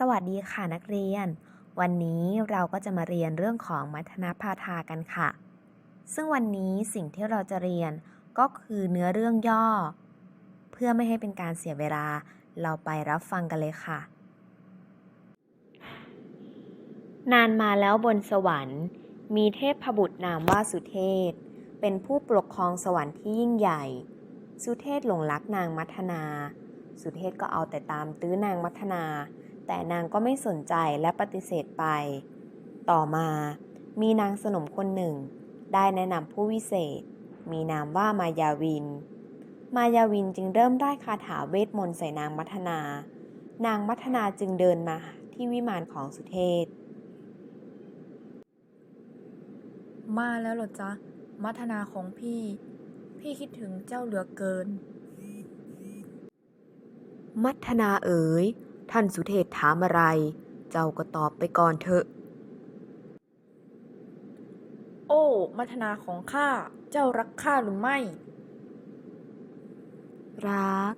สวัสดีค่ะนักเรียน วันนี้เราก็จะมาเรียนเรื่องของมัทนาพาทากันค่ะ ซึ่งวันนี้สิ่งที่เราจะเรียนก็คือเนื้อเรื่องย่อ เพื่อไม่ให้เป็นการเสียเวลาเราไปรับฟังกันเลยค่ะ นานมาแล้วบนสวรรค์ มีเทพบุตรนามว่าสุเทพ เป็นผู้ปกครองสวรรค์ที่ยิ่งใหญ่ สุเทพหลงรักนางมัทนา สุเทพก็เอาแต่ตามตื้อนางมัทนา แต่นางก็ไม่สนใจและปฏิเสธไป ต่อมามีนางสนมคนหนึ่ง ได้แนะนำผู้วิเศษ มีนามว่ามายาวิน มายาวินจึงเริ่มได้คาถาเวทมนต์ใส่นางมัทนา นางมัทนาจึงเดินมาที่วิมานของสุเทพมาแล้วเหรอจ๊ะ มัทนาของพี่ พี่คิดถึงเจ้าเหลือเกิน มัทนาเอ๋ย ท่านสุเทพถามอะไร เจ้าก็ตอบไปก่อนเถอะ โอ้มัทนาของข้า เจ้ารักข้าหรือไม่ รัก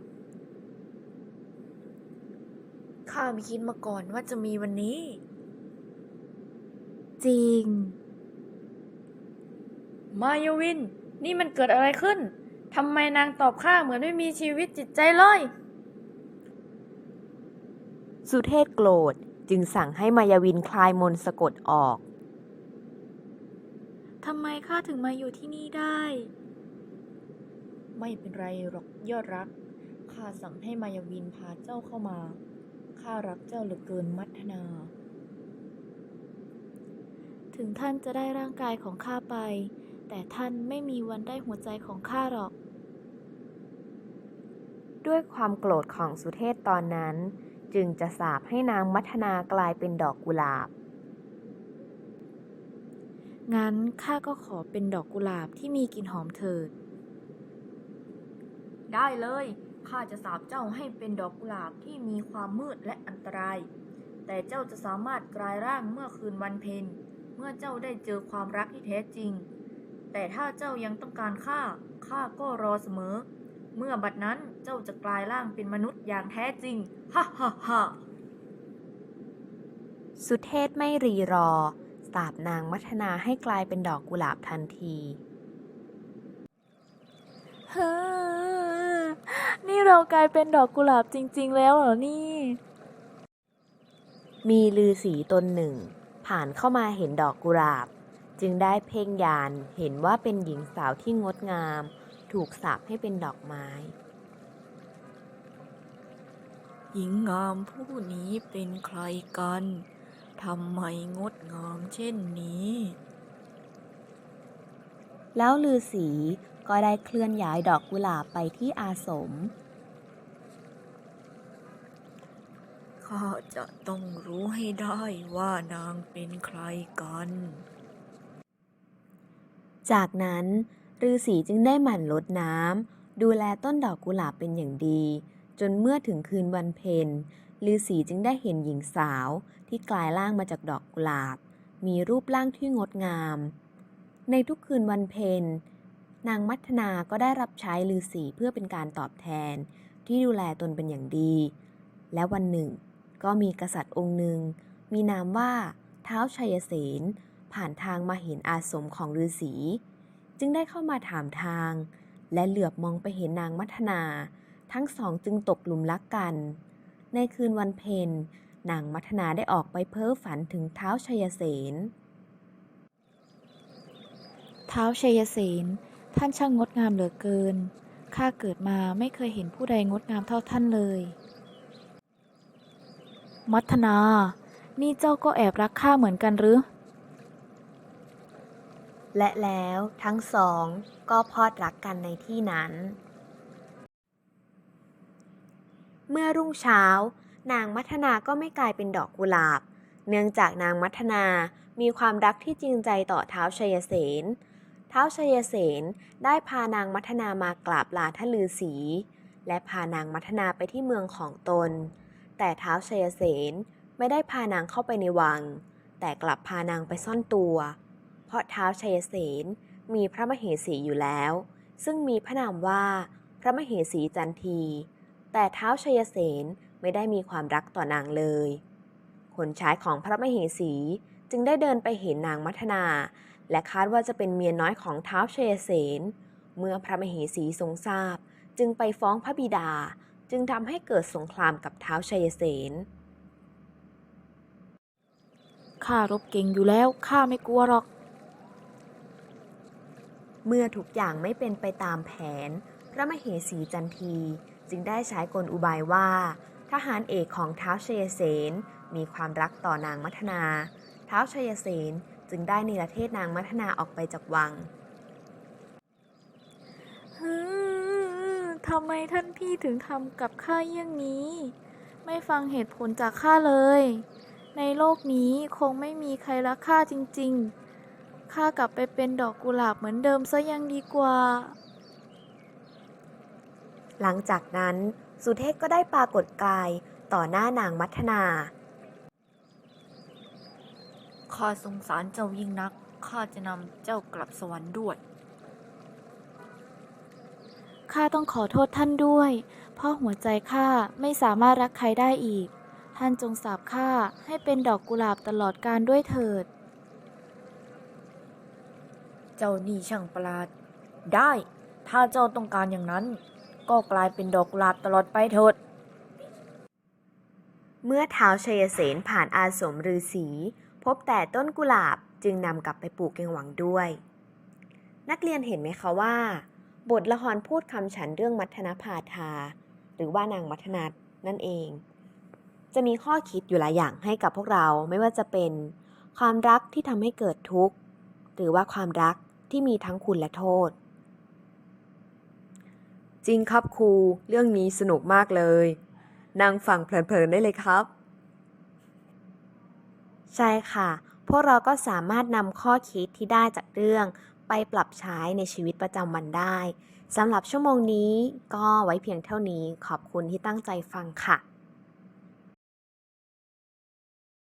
ข้าไม่คิดมาก่อนว่าจะมีวันนี้ จริง มายาวิน นี่มันเกิดอะไรขึ้น ทำไมนางตอบข้าเหมือนไม่มีชีวิตจิตใจเลย สุเทพโกรธจึงสั่งให้มายาวินคลายมนต์สะกดออก ทำไมข้าถึงมาอยู่ที่นี่ได้ ไม่เป็นไรหรอกยอดรัก ข้าสั่งให้มายาวินพาเจ้าเข้ามา ข้ารักเจ้าเหลือเกินมัทนา ถึงท่านจะได้ร่างกายของข้าไป แต่ท่านไม่มีวันได้หัวใจของข้าหรอก ด้วยความโกรธของสุเทพตอนนั้น จึงจะสาปให้นางมัทนากลายเป็นดอกกุหลาบ งั้นข้าก็ขอเป็นดอกกุหลาบที่มีกลิ่นหอมเถิด ได้เลย ข้าจะสาบเจ้าให้เป็นดอกกุหลาบที่มีความมืดและอันตราย แต่เจ้าจะสามารถกลายร่างเมื่อคืนวันเพ็ญ เมื่อเจ้าได้เจอความรักที่แท้จริง แต่ถ้าเจ้ายังต้องการข้า ข้าก็รอเสมอ เมื่อบัดนั้นเจ้าจะกลายร่างเป็นมนุษย์อย่างแท้จริง ฮ่าฮ่าฮ่าสุเทพไม่รีรอ สาบนางมัทนาให้กลายเป็นดอกกุหลาบทันทีเฮ้อนี่เรากลายเป็นดอกกุหลาบจริง ๆ แล้วเหรอนี่ มีลือสีตนหนึ่ง ผ่านเข้ามาเห็นดอกกุหลาบ จึงได้เพ่งยานเห็นว่าเป็นหญิงสาวที่งดงาม ถูกสาปให้เป็นดอกไม้ หญิงงามผู้นี้เป็นใครกัน ทำไมงดงามเช่นนี้ แล้วลือสีก็ได้เคลื่อนย้ายดอกกุหลาบไปที่อาสม ข้าจะต้องรู้ให้ได้ว่านางเป็นใครกัน จากนั้นฤาษีจึงได้หมั่นรดน้ำดูแลต้นดอกกุหลาบเป็นอย่างดี จนเมื่อถึงคืนวันเพ็ญฤาษีจึงได้เห็นหญิงสาวที่กลายร่างมาจากดอกกุหลาบ มีรูปร่างที่งดงาม ในทุกคืนวันเพ็ญนางมัทนาก็ได้รับใช้ฤาษีเพื่อเป็นการตอบแทนที่ดูแลตนเป็นอย่างดี และวันหนึ่ง ก็มีกษัตริย์องค์หนึ่ง มีนามว่าเท้าชัยเสนผ่านทางมาเห็นอาสมของฤาษี จึงได้เข้ามาถามทาง และเหลือบมองไปเห็นนางมัทนา ทั้งสองจึงตกหลุมรักกัน ในคืนวันเพ็ญนางมัทนาได้ออกไปเพ้อฝันถึงเท้าวชัยเสนเท้าวชัยเสนท่านช่างงดงามเหลือเกิน ข้าเกิดมาไม่เคยเห็นผู้ใดงดงามเท่าท่านเลย มัทนา นี่เจ้าก็แอบรักข้าเหมือนกันหรือ และแล้วทั้งสองก็พลอดรักกันในที่นั้น เมื่อรุ่งเช้า นางมัทนาก็ไม่กลายเป็นดอกกุหลาบ เนื่องจากนางมัทนามีความรักที่จริงใจต่อเท้าชัยเสน เท้าชัยเสนได้พานางมัทนามากราบลาท่านฤาษีและพานางมัทนาไปที่เมืองของตน แต่เท้าชัยเสนไม่ได้พานางเข้าไปในวัง แต่กลับพานางไปซ่อนตัว เพราะเท้าชัยเสนมีพระมเหสีอยู่แล้ว ซึ่งมีพระนามว่าพระมเหสีจันที แต่เท้าวชัยเสนไม่ได้มีความรักต่อนางเลยลใช้ของพระมเหสี จึงได้เดินไปเห็นนางมัทนา และคาดว่าจะเป็นเมียน้อยของท้าวเชยเสนเมื่อพระมเหสีทรงทราบ จึงไปฟ้องพระบิดา จึงทำให้เกิดสงครามกับท้าวชัยเสนข้ารบเก่งอยู่แล้วข้าไม่กลัวหรอก เมื่อทุกอย่างไม่เป็นไปตามแผน พระมเหสีจันที จึงได้ใช้กลอุบายว่า ทหารเอกของท้าวชัยเสนมีความรักต่อนางมัทนาท้าวชัยเสนจึงได้เนรเทศนางมัทนาออกไปจากวังทำไมท่านพี่ถึงทำกับข้าเยี่ยงนี้ ไม่ฟังเหตุผลจากข้าเลย ในโลกนี้คงไม่มีใครรักข้าจริง ๆ ข้ากลับไปเป็นดอกกุหลาบเหมือนเดิมซะยังดีกว่า หลังจากนั้นสุเทพก็ได้ปรากฏกายต่อหน้านางมัทนา ข้าสงสารเจ้ายิ่งนัก ข้าจะนำเจ้ากลับสวรรค์ด้วย ข้าต้องขอโทษท่านด้วย เพราะหัวใจข้าไม่สามารถรักใครได้อีก ท่านจงสาบข้าให้เป็นดอกกุหลาบตลอดกาลด้วยเถิด เจ้านี่ช่างประหลาด ได้ ถ้าเจ้าต้องการอย่างนั้น ก็กลายเป็นดอกกุหลาบตลอดไปเถิด เมื่อท้าวชัยเสนผ่านอาสมฤาษีพบแต่ต้นกุหลาบจึงนำกลับไปปลูกยังหวังด้วย นักเรียนเห็นไหมคะว่า บทละครพูดคำฉันเรื่องมัทนาพาทา หรือว่านางมัทนัทนั่นเอง จะมีข้อคิดอยู่หลายอย่างให้กับพวกเราไม่ว่าจะเป็นความรักที่ทำให้เกิดทุกข์ หรือว่าความรักที่มีทั้งคุณและโทษ จริงครับครู เรื่องนี้สนุกมากเลย นั่งฟังเพลินๆได้เลยครับ ใช่ค่ะ พวกเราก็สามารถนำข้อคิดที่ได้จากเรื่อง ไปปรับใช้ในชีวิตประจำวันได้สำหรับชั่วโมงนี้ก็ไว้เพียงเท่านี้ขอบคุณที่ตั้งใจฟังค่ะ